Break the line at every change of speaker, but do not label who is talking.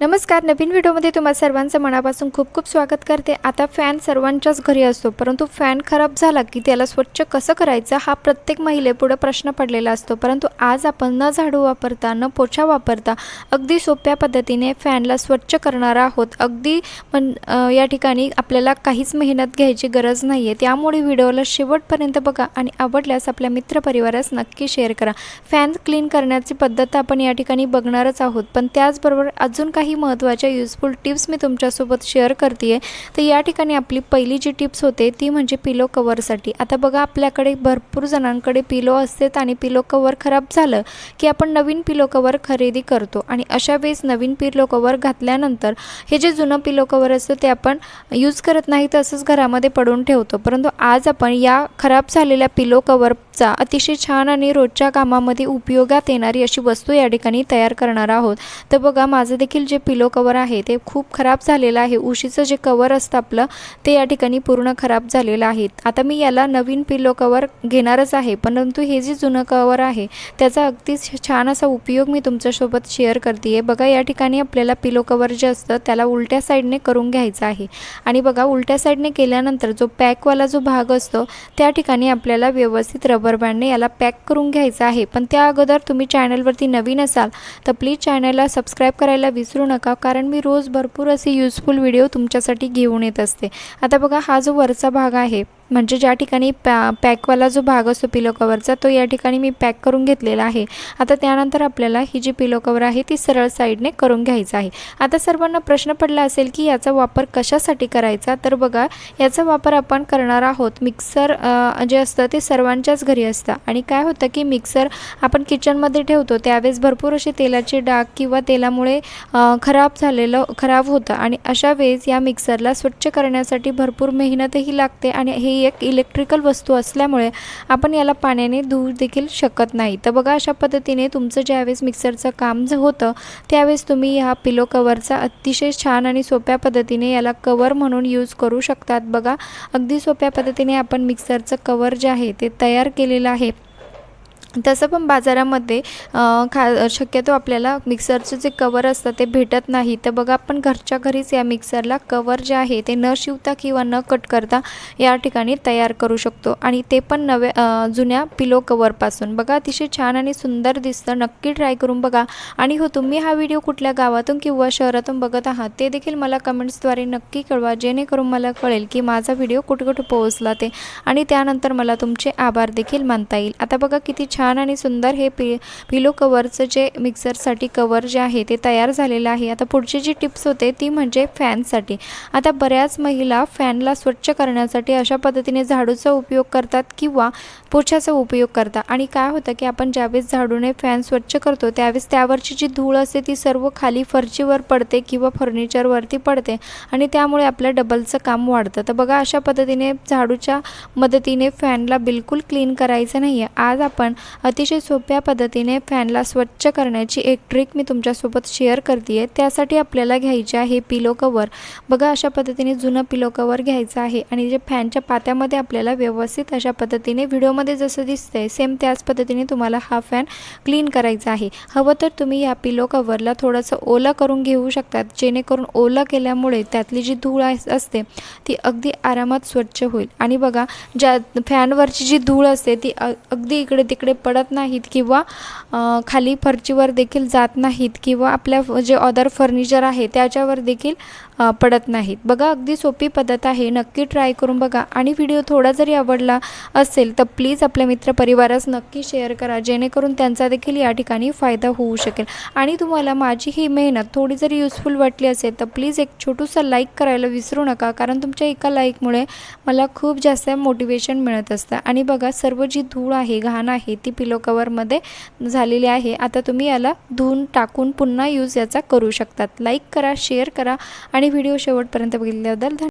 नमस्कार नवीन व्हिडिओमध्ये तुम्हा सर्वांचं मनापासून खूप खूप स्वागत करते. आता फॅन सर्वांच्याच घरी असतो परंतु फॅन खराब झाला की त्याला स्वच्छ कसं करायचं हा प्रत्येक महिलेपुढं प्रश्न पडलेला असतो. परंतु आज आपण न झाडू वापरता न पोछा वापरता अगदी सोप्या पद्धतीने फॅनला स्वच्छ करणार आहोत. अगदी पण या ठिकाणी आपल्याला काहीच मेहनत घ्यायची गरज नाही आहे त्यामुळे व्हिडिओला शेवटपर्यंत बघा आणि आवडल्यास आपल्या मित्रपरिवारास नक्की शेअर करा. फॅन क्लीन करण्याची पद्धत आपण या ठिकाणी बघणारच आहोत पण त्याचबरोबर अजून काही महत्त्वाच्या युजफुल टिप्स मी तुमच्यासोबत शेअर करते आहे तर या ठिकाणी आपली पहिली जी टिप्स होते ती म्हणजे पिलो कवरसाठी आता बघा आपल्याकडे भरपूर जणांकडे पिलो असतात आणि पिलो कवर खराब झालं की आपण नवीन पिलो कवर खरेदी करतो. आणि अशा वेळेस नवीन पिलो कवर घातल्यानंतर हे जे जुनं पिलो कवर असतं ते आपण यूज करत नाही तसंच घरामध्ये पडून ठेवतो. परंतु आज आपण या खराब झालेल्या पिलो कवर चा अतिशय छान आणि रोजच्या कामामध्ये उपयोगात येणारी अशी वस्तू या ठिकाणी तयार करणार आहोत. तर बघा माझं देखील जे पिलो कवर आहे ते खूप खराब झालेलं आहे. उशीचं जे कवर असतं आपलं ते या ठिकाणी पूर्ण खराब झालेलं आहे. आता मी याला नवीन पिलो कवर घेणारच आहे परंतु हे जे जुनं कवर आहे त्याचा अगदीच छान असा उपयोग मी तुमच्यासोबत शेअर करते आहे बघा या ठिकाणी आपल्याला पिलो कवर जे असतं त्याला उलट्या साईडने करून घ्यायचं आहे. आणि बघा उलट्या साईडने केल्यानंतर जो पॅकवाला जो भाग असतो त्या ठिकाणी आपल्याला व्यवस्थित रबर बँडने याला पॅक करून घ्यायचं आहे. पण त्या अगोदर तुम्ही चॅनलवरती नवीन असाल तर प्लीज चॅनलला सबस्क्राईब करायला विसरू नका कारण मी रोज भरपूर असे युजफुल व्हिडिओ तुमच्यासाठी घेऊन येत असते. आता बघा हा जो वरचा भाग आहे म्हणजे ज्या ठिकाणी पॅ पॅकवाला जो भाग असतो पिलो कवरचा तो या ठिकाणी मी पॅक करून घेतलेला आहे. आता त्यानंतर आपल्याला ही जी पिलो कवर आहे ती सरळ साईडने करून घ्यायचं आहे. आता सर्वांना प्रश्न पडला असेल की याचा वापर कशासाठी करायचा? तर बघा याचा वापर आपण करणार आहोत मिक्सर जे असतं ते सर्वांच्याच घरी असतं. आणि काय होतं की मिक्सर आपण किचनमध्ये ठेवतो त्यावेळेस भरपूर असे तेलाचे डाग किंवा तेलामुळे खराब झालेलं खराब होतं. आणि अशा वेळेस या मिक्सरला स्वच्छ करण्यासाठी भरपूर मेहनतही लागते आणि हे ही एक इलेक्ट्रिकल वस्तू असल्यामुळे आपण याला पाण्याने धुवू देखील शकत नाही. तर बघा अशा पद्धतीने तुमचं ज्यावेळेस मिक्सरचं काम जे होतं त्यावेळेस तुम्ही ह्या पिलो कवरचा अतिशय छान आणि सोप्या पद्धतीने याला कवर म्हणून यूज करू शकतात. बघा अगदी सोप्या पद्धतीने आपण मिक्सरचं कवर जे आहे ते तयार केलेलं आहे. तसं पण बाजारामध्ये खा शक्यतो आपल्याला मिक्सरचं जे कवर असतं ते भेटत नाही. तर बघा आपण घरच्या घरीच या मिक्सरला कवर जे आहे ते न शिवता किंवा न कट करता या ठिकाणी तयार करू शकतो. आणि ते पण नव्या जुन्या पिलो कवरपासून. बघा अतिशय छान आणि सुंदर दिसतं. नक्की ट्राय करून बघा. आणि हो तुम्ही हा व्हिडिओ कुठल्या गावातून किंवा शहरातून बघत आहात ते देखील मला कमेंट्सद्वारे नक्की कळवा. जेणेकरून मला कळेल की माझा व्हिडिओ कुठं कुठं पोहोचला ते. आणि त्यानंतर मला तुमचे आभार देखील मानता येईल. आता बघा किती छान छान आणि सुंदर हे पि पिलो कवरचं जे मिक्सरसाठी कवर जे आहे ते तयार झालेलं आहे. आता पुढची जी टिप्स होते ती म्हणजे फॅनसाठी. आता बऱ्याच महिला फॅनला स्वच्छ करण्यासाठी अशा पद्धतीने झाडूचा उपयोग करतात किंवा पोछाचा उपयोग करतात. आणि काय होतं की आपण ज्यावेळेस झाडूने फॅन स्वच्छ करतो त्यावेळेस त्यावरची जी धूळ असते ती सर्व खाली फरचीवर पडते किंवा फर्निचरवरती पडते आणि त्यामुळे आपल्या डबलचं काम वाढतं. तर बघा अशा पद्धतीने झाडूच्या मदतीने फॅनला बिलकुल क्लीन करायचं नाही आहे आज आपण अतिशय सोप्या पद्धतीने फॅनला स्वच्छ करण्याची एक ट्रिक मी तुमच्यासोबत शेअर करते आहे त्यासाठी आपल्याला घ्यायचे आहे पिलो कवर बघा अशा पद्धतीने जुनं पिलो कवर घ्यायचं आहे आणि जे फॅनच्या पात्यामध्ये आपल्याला व्यवस्थित अशा पद्धतीने व्हिडिओमध्ये जसं दिसतंय सेम त्याच पद्धतीने तुम्हाला हा फॅन क्लीन करायचा आहे. हवं तर तुम्ही या पिलो कवरला थोडंसं ओलं करून घेऊ शकतात जेणेकरून ओलं केल्यामुळे त्यातली जी धूळ अस- असते ती अगदी आरामात स्वच्छ होईल. आणि बघा ज्या फॅनवरची जी धूळ असते ती अगदी इकडे तिकडे पडत नाहीत किंवा खाली फरचीवर देखील जात नाहीत किंवा आपल्या जे अदर फर्निचर आहे त्याच्यावर देखील पडत नाहीत. बघा अगदी सोपी पद्धत आहे. नक्की ट्राय करून बघा. आणि व्हिडिओ थोडा जरी आवडला असेल तर प्लीज आपल्या मित्रपरिवारास नक्की शेअर करा. जेणेकरून त्यांचा देखील या ठिकाणी फायदा होऊ शकेल. आणि तुम्हाला माझी ही मेहनत थोडी जरी युजफुल वाटली असेल तर प्लीज एक छोटूसा लाईक करायला विसरू नका. कारण तुमच्या एका लाईकमुळे मला खूप जास्त मोटिवेशन मिळत असतं. आणि बघा सर्व जी धूळ आहे घाण आहे ती पिलो कवरमध्ये झालेली आहे. आता तुम्ही याला धुवून टाकून पुन्हा यूज याचा करू शकतात. लाईक करा शेअर करा आणि व्हिडिओ शेवटपर्यंत बघितल्याबद्दल धन्यवाद.